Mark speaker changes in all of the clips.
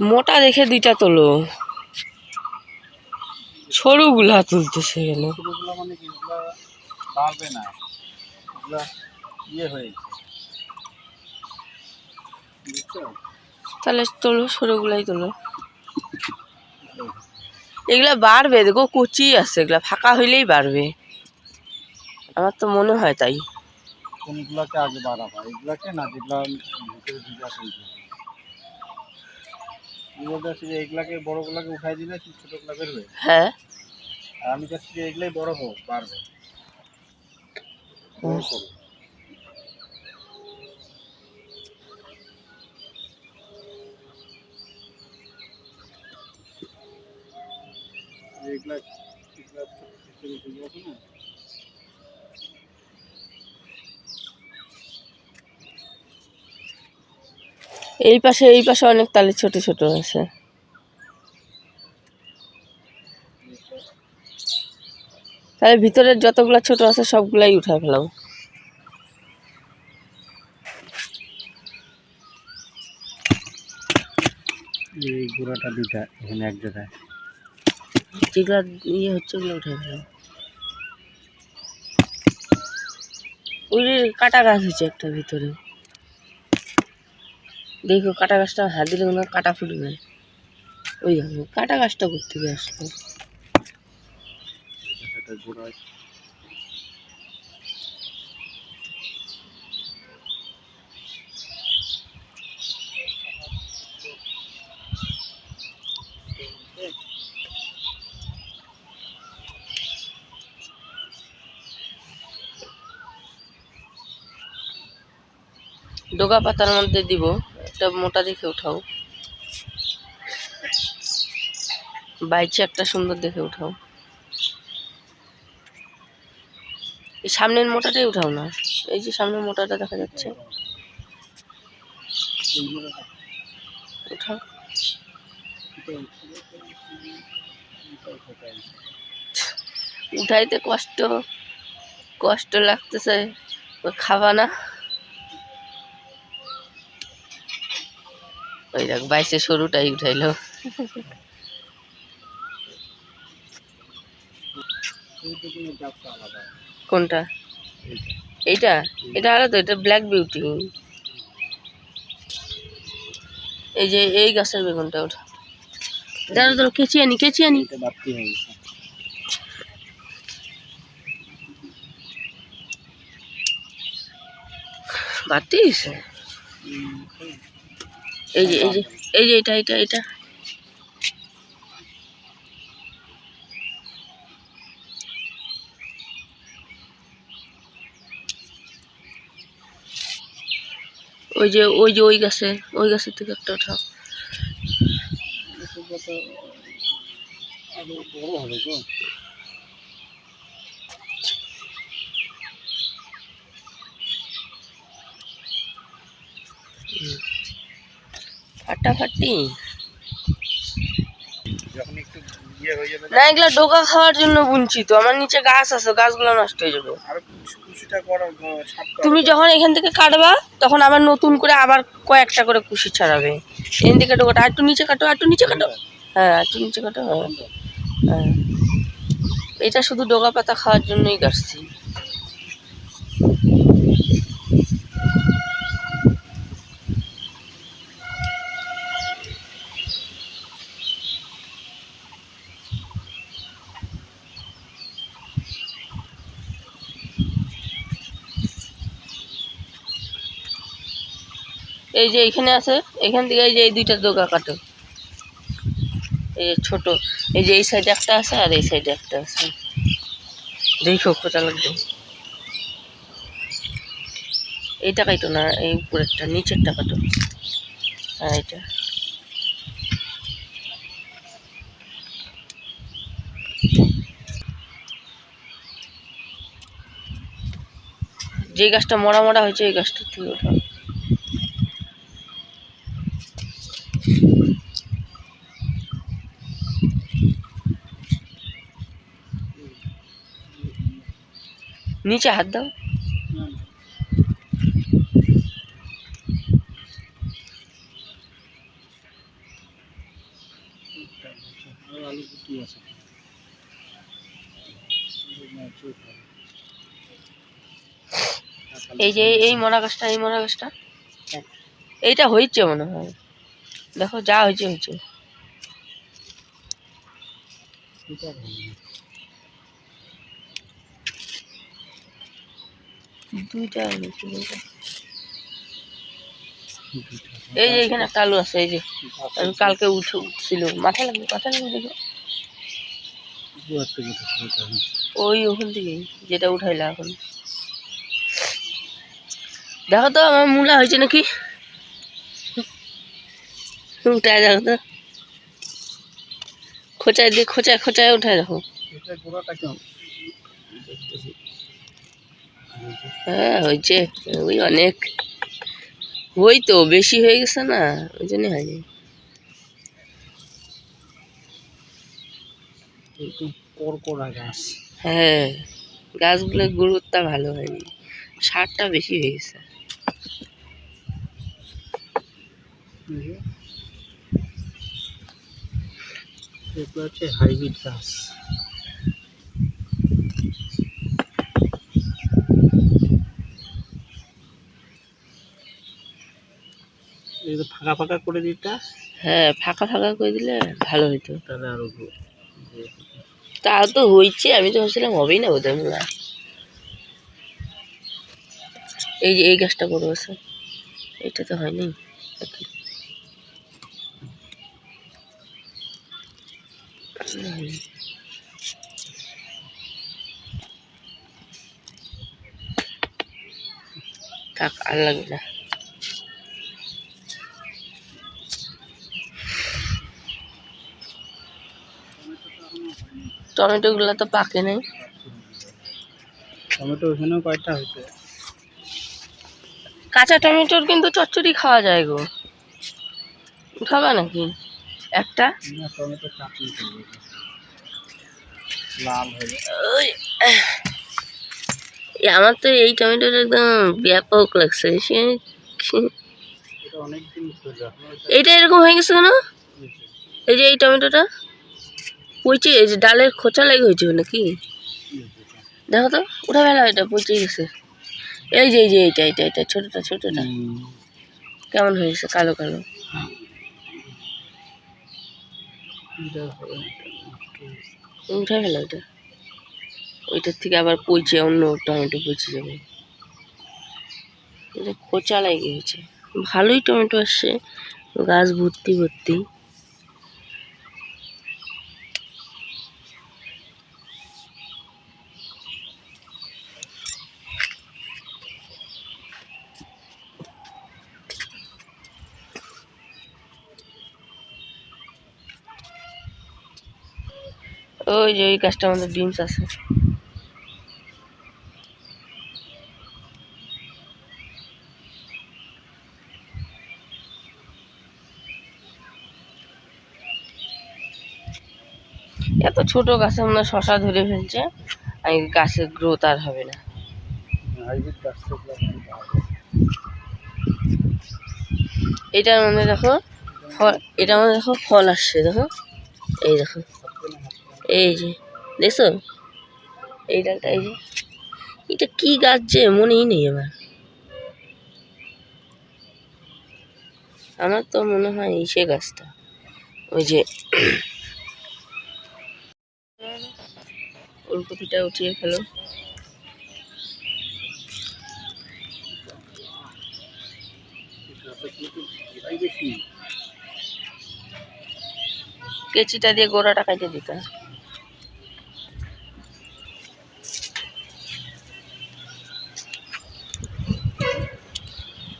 Speaker 1: মোটা দেখে দুইটা তোলো। সরুগুলা তুলতেছে কেন?
Speaker 2: ছোটোগুলো কি? এগুলো বাড়বে না। এগুলো ইয়ে
Speaker 1: তাহলে তোলো সরুগুলাই তোলো। এগুলা বাড়বে দেখো কচি আছে এগুলা ফাঁকা হইলেই বাড়বে। আমার তো মনে হয় তাই।
Speaker 2: কোনগুলোকে আগে বাড়াবা? এগুলাকে না যেগুলো ভিতরে ভিজা শুনছে বলতে চাচ্ছি যে এগুলাকে বড়গুলোকে উঠাই দিলে কি ছোটোগুলো বেরোবে।
Speaker 1: হ্যাঁ।
Speaker 2: আর আমি চাচ্ছি যে এগুলাই বড় হোক বাড়বে। বড় করো। এগুলা এগুলা ভিতরে ভিজা আছে না
Speaker 1: এই পাশে এই পাশে অনেক তালে ছোট ছোট আছে। তাহলে ভিতরের যতগুলা ছোট আছে সবগুলাই উঠায় ফেলাম।
Speaker 2: এই গুঁড়াটা এখানে এক জায়গায়।
Speaker 1: যেগুলা ইয়ে হচ্ছে ওগুলো ওই কাটা গাছ হচ্ছে একটা ভিতরে। দেখো কাটা গাছটা হাত দিলে হয় কাটা ফুটবে ওই দেখো কাটা গাছটা করতে গিয়ে আসলো? ডোকা পাতার মধ্যে দিব। একটা মোটা দেখে উঠাও। বাইচে একটা সুন্দর দেখে উঠাও। এই সামনের মোটাটাই উঠাও না। এই যে সামনের মোটাটা দেখা যাচ্ছে। উঠাও। উঠাইতে কষ্ট কষ্ট লাগতেছে। খাবা না। ওই দেখ, বাইশে সরুটাই উঠাইলো। কোনটা? এইটা? এটা আলাদা, এটা ব্ল্যাক বিউটি এই যে, এই গাছের বেগুনটা ওঠা দাঁড়া দাঁড়া কেচি আনি কেচি আনি
Speaker 2: বাড়তি
Speaker 1: এই যে এই যে এই যে এটা এটা এটা। ওই যে ওই যে ওই গাছে, ওই গাছের থেকে একটা ওঠাও
Speaker 2: বড় হবে
Speaker 1: ফাটাফাটি।
Speaker 2: ইয়ে
Speaker 1: না এগুলা ডোকা খাওয়ার জন্য বুনছি তো আমার নিচে গাছ আছে গাছগুলো নষ্ট হয়ে যাবে। তুমি যখন এখান থেকে কাটবা তখন আবার নতুন করে আবার কয়েকটা করে কুশি ছাড়াবে। এখান থেকে ডোকাটা আর একটু নিচে কাটো আর একটু নিচে কাটো। হ্যাঁ একটু নিচে কাটো হ্যাঁ। হ্যাঁ। এটা শুধু ডোকা পাতা খাওয়ার জন্যই কাটছি। এই যে এখানে আছে, এখান থেকে এই যে এই দুইটা ডোকা কাটো। এই যে ছোট, এই যে এই সাইডে একটা আছে আর এই সাইডে একটা আছে। দেখো, খোঁচা লাগবে। এইটা কাটো না, এই উপরেরটা, নিচেরটা কাটো। হ্যাঁ এটা যে গাছটা মরা মরা হয়েছে, এই গাছটা থেকে ওঠাও নিচে হাত দাও। এই যে, এই মরা গাছটা এই মরা গাছটা এইটা হয়েছে মনে হয়। দেখো, যা হয়েছে হয়েছে। দুইটা হয়েছে দুইটা। এই যে এখানে একটা আলু আছে এই যে। আমি কালকে উঠে উঠছিল। মাথায় লাগবে মাথায় লাগবে দেখো। ওই ওখান থেকে যেটা উঠাইলা এখন। দেখো তো আমার মূলা হয়েছে নাকি? উঠায় দেখো তো। খোঁচায় দিয়ে খোঁচায় খোঁচায় উঠায় দেখো। হ্যাঁ হয়েছে। ওই অনেক। ওই তো বেশি হয়ে গেছে না ওই জন্য হয়নি।
Speaker 2: গাছ
Speaker 1: হ্যাঁ গাছগুলোর গুরুত্বটা ভালো হয়নি। সারটা বেশি হয়ে গেছে।
Speaker 2: এগুলো হচ্ছে হাইব্রিড গাছ এগুলো ফাঁকা ফাঁকা করে দিতা?
Speaker 1: হ্যাঁ ফাঁকা ফাঁকা করে দিলে ভালো হতো
Speaker 2: তাহলে আরও
Speaker 1: তাও তো হয়েছে আমি তো ভাবছিলাম হবেই না বোধহয় মূলা। এই যে এই গাছটা বড় আছে। এটা তো হয়নি? থাক আর লাগবে না। টমেটোগুলো তো পাকে নাই।
Speaker 2: টমেটো ওখানেও কয়েকটা হয়েছে?
Speaker 1: কাঁচা টমেটোর কিন্তু চচ্চড়ি খাওয়া যায় গো। খাবা নাকি? একটা? আমার তো এই টমেটোটা একদম ব্যাপক লাগছে। সে- এইটা এরকম হয়ে গেছে কেন? এই যে এই টমেটোটা? পচে যে ডালের খোঁচা লেগে হয়েছে নাকি? দেখো তো, উঠা ফেলা এটা, পচে গেছে। এই যে এই যে, এইটা এইটা এটা ছোটটা ছোটটা। কেমন হয়ে গেছে কালো কালো? উঠে ফেলা ওইটা ওইটার থেকে আবার পচে, অন্য টমেটো পচে যাবে। এটা খোঁচা লেগে গেছে ভালোই টমেটো আসছে, গাছ ভর্তি ভর্তি। ওই যে ওই গাছটার মধ্যে ডিমস আছে। এত ছোট গাছে হয় শশা ধরে ফেলছে আর গাছের গ্রোথ আর হবে না। এটার মধ্যে দেখো ফল এটার মধ্যে দেখো ফল আসছে দেখো। এই দেখো। এই যে, দেখছ? এই ডালটা, এই যে। এটা কি গাছ যে, মনেই নেই আমার। আমার তো মনে হয় এই সে গাছটা। ওই যে, ফুলকপিটা উঠিয়ে ফেলো। কেচিটা দিয়ে গোড়াটা কাটে দিতে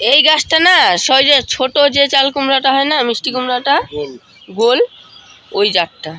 Speaker 1: এই গাছটা না সই যে ছোট যে চাল কুমড়াটা হয় না মিষ্টি কুমড়াটা
Speaker 2: গোল।
Speaker 1: গোল ওই জাতটা।